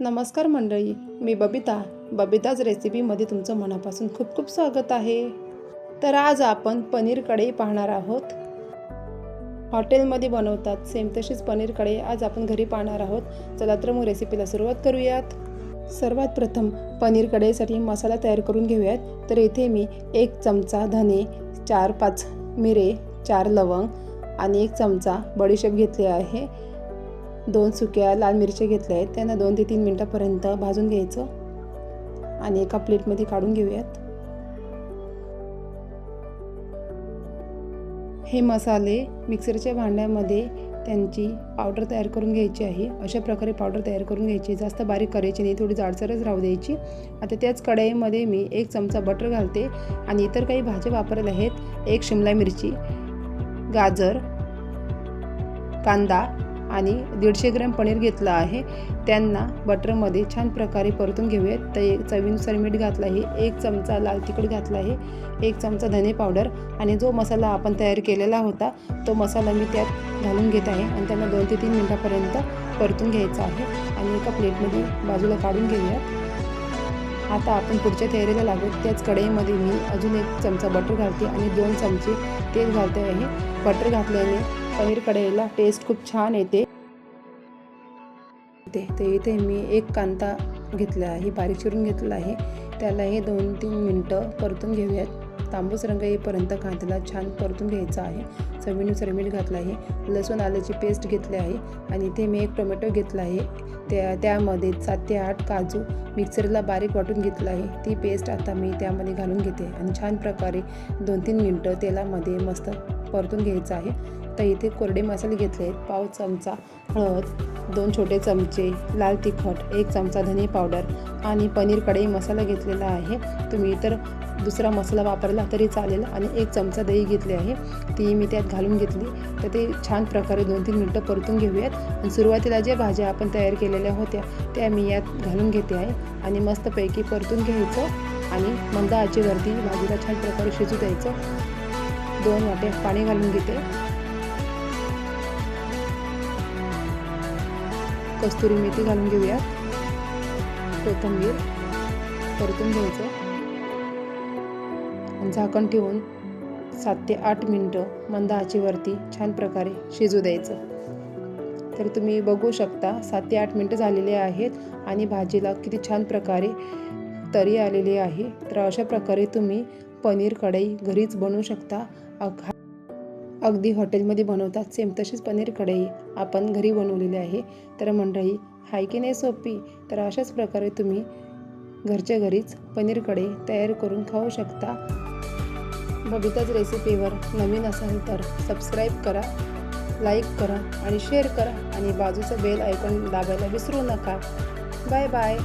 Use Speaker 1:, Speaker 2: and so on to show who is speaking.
Speaker 1: नमस्कार मंडळी मी बबिता. बबिताज रेसिपीमध्ये तुमचं मनापासून खूप खूप स्वागत आहे. तर आज आपण पनीर कढई पाहणार आहोत. हॉटेलमध्ये बनवतात सेम तशीच पनीर कढई आज आपण घरी पाहणार आहोत. चला तर मग रेसिपीला सुरुवात करूयात. सर्वात प्रथम पनीर कढईसाठी मसाला तयार करून घेऊयात. तर इथे मी एक चमचा धने चार पाच मिरे चार लवंग आणि एक चमचा बडीशेप घेतले आहे. दोन सुक्या लाल मिरच्या घेतल्या आहेत. त्यांना दोन ते तीन मिनटापर्यंत भाजून घ्यायचं आणि एका प्लेटमध्ये काढून घेऊयात. हे मसाले मिक्सरच्या भांड्यामध्ये त्यांची पावडर तयार करून घ्यायची आहे. अशा प्रकारे पावडर तयार करून घ्यायची. जास्त बारीक करायची नाही. थोडी जाडसरच राहू द्यायची. आता त्याच कढईमध्ये मी एक चमचा बटर घालते आणि इतर काही भाज्या वापरल्या आहेत. एक शिमला मिरची गाजर कांदा आणि दीडशे ग्रॅम पनीर घेतलं आहे. त्यांना बटरमध्ये छान प्रकारे परतून घेऊयात. तर एक चवीनुसार मीठ घातलं आहे. एक चमचा लाल तिखट घातला आहे. एक चमचा धने पावडर आणि जो मसाला आपण तयार केलेला होता तो मसाला मी त्यात घालून घेत आहे आणि त्यांना दोन ते तीन मिनटापर्यंत परतून घ्यायचा आहे. आणि एका प्लेटमध्ये बाजूला काढून घेऊयात. आता आपण पुढच्या तयारीला लागू. त्याच कढईमध्ये मी अजून एक चमचा बटर घालते आणि दोन चमचे तेल घालते आहे. बटर घातल्याने पनीर कढईला टेस्ट खूप छान येते. ते तर इथे मी एक कांदा घेतला आहे बारीक चिरून घेतला आहे. त्याला हे दोन तीन मिनटं परतून घेऊयात. तांबूस रंग येईपर्यंत कांद्याला छान परतून घ्यायचा आहे. चवीनुसार मीठ घातलं आहे. लसूण आल्याची पेस्ट घेतली आहे. आणि इथे मी एक टोमॅटो घेतला आहे. त्या त्यामध्ये सात ते आठ काजू मिक्सरला बारीक वाटून घेतलं आहे. ती पेस्ट आता मी त्यामध्ये घालून घेते. आणि छान प्रकारे दोन तीन मिनटं तेलामध्ये मस्त परतून घ्यायचं आहे. तर इथे कोरडे मसाले घेतले आहेत. पाव चमचा हळद दोन छोटे चमचे लाल तिखट एक चमचा धने पावडर आणि पनीर कढई मसाला घेतलेला आहे. तुम्ही इतर दुसरा मसाला वापरला तरी चालेल आणि एक चमचा दही घेतली आहे. ती मी त्यात घालून घेतली. तर ते छान प्रकारे दोन तीन मिनटं परतून घेऊयात. आणि सुरुवातीला ज्या भाज्या आपण तयार केलेल्या होत्या त्या मी यात घालून घेते आहे. आणि मस्तपैकी परतून घ्यायचं आणि मंद आचेवरती भाजीला छान प्रकारे शिजू द्यायचं. दोन वाटे पाणी घालून घेते. कस्तुरी मेथी घालून घेऊयात. कोथंबीर परतून घ्यायचं. आणि झाकण ठेवून सात ते आठ मिनटं मंद आचेवरती छान प्रकारे शिजू द्यायचं. तर तुम्ही बघू शकता सात ते आठ मिनटं झालेले आहेत आणि भाजीला किती छान प्रकारे तरी आलेली आहे. तर अशा प्रकारे तुम्ही पनीर कढई घरीच बनवू शकता. अग अगदी हॉटेलमध्ये बनवतात. सेम तशीच पनीर कढई आपण घरी बनवलेली आहे. तर मंडळी हाय की नाही सोपी? तर अशाच प्रकारे तुम्ही घरच्या घरीच पनीर कढई तयार करून खाऊ शकता. बबिताच रेसिपीवर नवीन असाल तर सबस्क्राईब करा लाईक करा आणि शेअर करा आणि बाजूचं बेल ऐकून दाबायला विसरू नका. Bye bye.